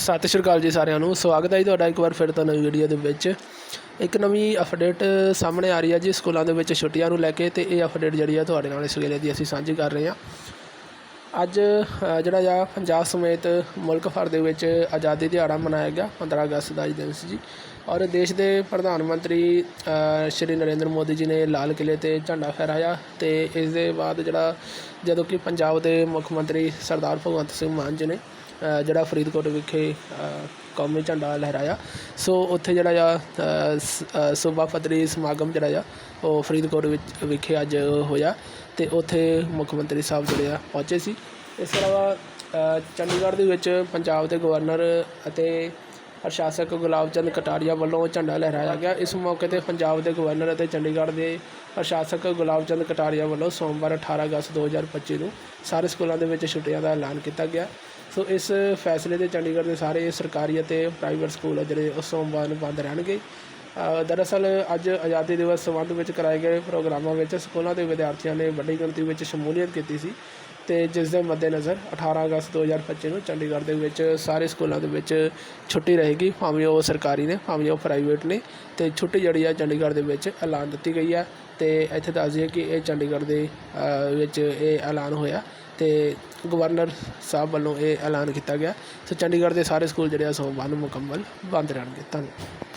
ਸਤਿ ਸ਼੍ਰੀ ਅਕਾਲ ਜੀ ਸਾਰਿਆਂ ਨੂੰ। ਸਵਾਗਤ ਹੈ ਜੀ ਤੁਹਾਡਾ ਇੱਕ ਵਾਰ ਫਿਰ ਤੋਂ ਨਵੀਂ ਵੀਡੀਓ ਦੇ ਵਿੱਚ। ਇੱਕ ਨਵੀਂ ਅਪਡੇਟ ਸਾਹਮਣੇ ਆ ਰਹੀ ਹੈ ਜੀ ਸਕੂਲਾਂ ਦੇ ਵਿੱਚ ਛੁੱਟੀਆਂ ਨੂੰ ਲੈ ਕੇ ਤੇ ਇਹ ਅਪਡੇਟ ਜਿਹੜੀ ਆ ਤੁਹਾਡੇ ਨਾਲ ਇਸ ਵੇਲੇ ਦੀ ਅਸੀਂ ਸਾਂਝੀ ਕਰ ਰਹੇ ਹਾਂ। ਅੱਜ ਜਿਹੜਾ ਆ ਪੰਜਾਬ ਸਮੇਤ ਮੁਲਕ ਭਰ ਦੇ ਵਿੱਚ ਆਜ਼ਾਦੀ ਦਿਹਾੜਾ ਮਨਾਇਆ ਗਿਆ 15 ਅਗਸਤ ਦਾ ਅੱਜ ਦਿਨ ਸੀ ਜੀ। ਔਰ ਦੇਸ਼ ਦੇ ਪ੍ਰਧਾਨ ਮੰਤਰੀ ਸ਼੍ਰੀ ਨਰਿੰਦਰ ਮੋਦੀ ਜੀ ਨੇ ਲਾਲ ਕਿਲੇ ਤੇ ਝੰਡਾ ਫਹਿਰਾਇਆ ਤੇ ਇਸ ਦੇ ਬਾਅਦ ਜਿਹੜਾ ਜਦੋਂ ਕਿ ਪੰਜਾਬ ਦੇ ਮੁੱਖ ਮੰਤਰੀ ਸਰਦਾਰ ਭਗਵੰਤ ਸਿੰਘ ਮਾਨ ਜੀ ਨੇ ਜਿਹੜਾ ਫਰੀਦਕੋਟ ਵਿਖੇ ਕੌਮੀ ਝੰਡਾ ਲਹਿਰਾਇਆ। ਸੋ ਉੱਥੇ ਜਿਹੜਾ ਆ ਸ- ਸੂਬਾ ਪੱਧਰੀ ਸਮਾਗਮ ਜਿਹੜਾ ਆ, ਉਹ ਫਰੀਦਕੋਟ ਵਿੱਚ ਵਿਖੇ ਅੱਜ ਹੋਇਆ ਤੇ ਉੱਥੇ ਮੁੱਖ ਮੰਤਰੀ ਸਾਹਿਬ ਜਿਹੜੇ ਆ ਪਹੁੰਚੇ ਸੀ। ਇਸ ਤੋਂ ਇਲਾਵਾ ਚੰਡੀਗੜ੍ਹ ਦੇ ਵਿੱਚ ਪੰਜਾਬ ਦੇ ਗਵਰਨਰ ਅਤੇ ਪ੍ਰਸ਼ਾਸਕ ਗੁਲਾਬ ਚੰਦ ਕਟਾਰੀਆ ਵੱਲੋਂ ਝੰਡਾ ਲਹਿਰਾਇਆ ਗਿਆ। ਇਸ ਮੌਕੇ ਤੇ ਪੰਜਾਬ ਦੇ ਗਵਰਨਰ ਅਤੇ ਚੰਡੀਗੜ੍ਹ ਦੇ ਪ੍ਰਸ਼ਾਸਕ ਗੁਲਾਬ ਚੰਦ ਕਟਾਰੀਆ ਵੱਲੋਂ ਸੋਮਵਾਰ 18 ਅਗਸਤ 2025 ਨੂੰ ਸਾਰੇ ਸਕੂਲਾਂ ਦੇ ਵਿੱਚ ਛੁੱਟੀਆਂ ਦਾ ਐਲਾਨ ਕੀਤਾ ਗਿਆ। ਸੋ ਇਸ ਫੈਸਲੇ ਤੇ ਚੰਡੀਗੜ੍ਹ ਦੇ ਸਾਰੇ ਸਰਕਾਰੀ ਅਤੇ ਪ੍ਰਾਈਵੇਟ ਸਕੂਲ ਆ ਜਿਹੜੇ ਉਸ ਸੋਮਵਾਰ ਨੂੰ ਬੰਦ ਰਹਿਣਗੇ। ਦਰਅਸਲ ਅੱਜ ਆਜ਼ਾਦੀ ਦਿਵਸ ਸੰਬੰਧ ਵਿੱਚ ਕਰਾਏ ਗਏ ਪ੍ਰੋਗਰਾਮਾਂ ਵਿੱਚ ਸਕੂਲਾਂ ਦੇ ਵਿਦਿਆਰਥੀਆਂ ਨੇ ਵੱਡੀ ਗਿਣਤੀ ਵਿੱਚ ਸ਼ਮੂਲੀਅਤ ਕੀਤੀ ਸੀ ਤੇ ਜਿਸ ਦੇ ਮੱਦੇਨਜ਼ਰ 18 ਅਗਸਤ 2025 ਨੂੰ ਚੰਡੀਗੜ੍ਹ ਦੇ ਵਿੱਚ ਸਾਰੇ ਸਕੂਲਾਂ ਦੇ ਵਿੱਚ ਛੁੱਟੀ ਰਹੇਗੀ। ਭਾਵੇਂ ਉਹ ਸਰਕਾਰੀ ਨੇ, ਭਾਵੇਂ ਉਹ ਪ੍ਰਾਈਵੇਟ ਨੇ ਤੇ ਛੁੱਟੀ ਜਿਹੜੀ ਆ ਚੰਡੀਗੜ੍ਹ ਦੇ ਵਿੱਚ ਐਲਾਨ ਦਿੱਤੀ ਗਈ ਆ ਤੇ ਇੱਥੇ ਦੱਸ ਦਈਏ ਕਿ ਇਹ ਚੰਡੀਗੜ੍ਹ ਦੇ ਵਿੱਚ ਇਹ ਐਲਾਨ ਹੋਇਆ। ਅਤੇ ਗਵਰਨਰ ਸਾਹਿਬ ਵੱਲੋਂ ਇਹ ਐਲਾਨ ਕੀਤਾ ਗਿਆ। ਸੋ ਚੰਡੀਗੜ੍ਹ ਦੇ ਸਾਰੇ ਸਕੂਲ ਜਿਹੜੇ ਆ, ਸੋ ਨੂੰ ਮੁਕੰਮਲ, ਬੰਦ ਰਹਿਣਗੇ। ਧੰਨਵਾਦ।